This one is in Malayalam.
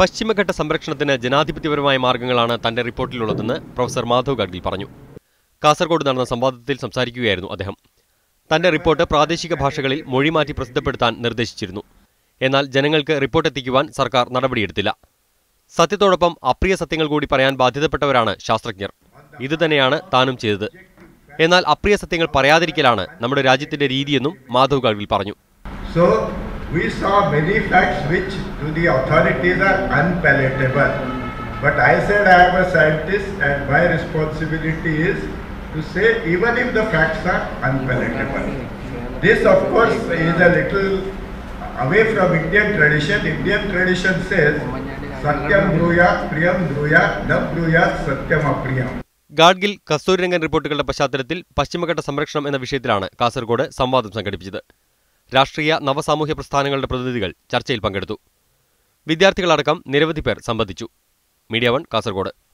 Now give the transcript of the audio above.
പശ്ചിമഘട്ട സംരക്ഷണത്തിന് ജനാധിപത്യപരമായ മാർഗങ്ങളാണ് തന്റെ റിപ്പോർട്ടിലുള്ളതെന്ന് പ്രൊഫസർ മാധവ് ഗാഡ്ഗിൽ പറഞ്ഞു. കാസർഗോഡ് നടന്ന സംവാദത്തിൽ സംസാരിക്കുകയായിരുന്നു അദ്ദേഹം. തന്റെ റിപ്പോർട്ട് പ്രാദേശിക ഭാഷകളിൽ മൊഴിമാറ്റി പ്രസിദ്ധപ്പെടുത്താൻ നിർദ്ദേശിച്ചിരുന്നു. എന്നാൽ ജനങ്ങൾക്ക് റിപ്പോർട്ട് എത്തിക്കുവാൻ സർക്കാർ നടപടിയെടുത്തില്ല. സത്യത്തോടൊപ്പം അപ്രിയ സത്യങ്ങൾ കൂടി പറയാൻ ബാധ്യതപ്പെട്ടവരാണ് ശാസ്ത്രജ്ഞർ. ഇതുതന്നെയാണ് താനും ചെയ്തത്. എന്നാൽ അപ്രിയ സത്യങ്ങൾ പറയാതിരിക്കലാണ് നമ്മുടെ രാജ്യത്തിന്റെ രീതിയെന്നും മാധവ് ഗാഡ്ഗിൽ പറഞ്ഞു. We saw many facts which to the authorities are unpalatable. But I said I am a scientist and my responsibility is to say even if the facts are unpalatable. This of course is a little away from Indian tradition. Indian tradition says Satyam Bruya, Priyam Bruya, Na Bruya, Satyam Apriyam. Gadgil Kasturirangan റിപ്പോർട്ടുകളുടെ പശ്ചാത്തലത്തിൽ പശ്ചിമഘട്ട സംരക്ഷണം എന്ന വിഷയത്തിലാണ് കാസർഗോഡ് സംവാദം സംഘടിപ്പിച്ചത് രാഷ്ട്രീയ നവസാമൂഹ്യ പ്രസ്ഥാനങ്ങളുടെ പ്രതിനിധികൾ ചർച്ചയിൽ പങ്കെടുത്തു. വിദ്യാർത്ഥികളടക്കം നിരവധി പേർ സംബന്ധിച്ചു. Media one Kasaragod.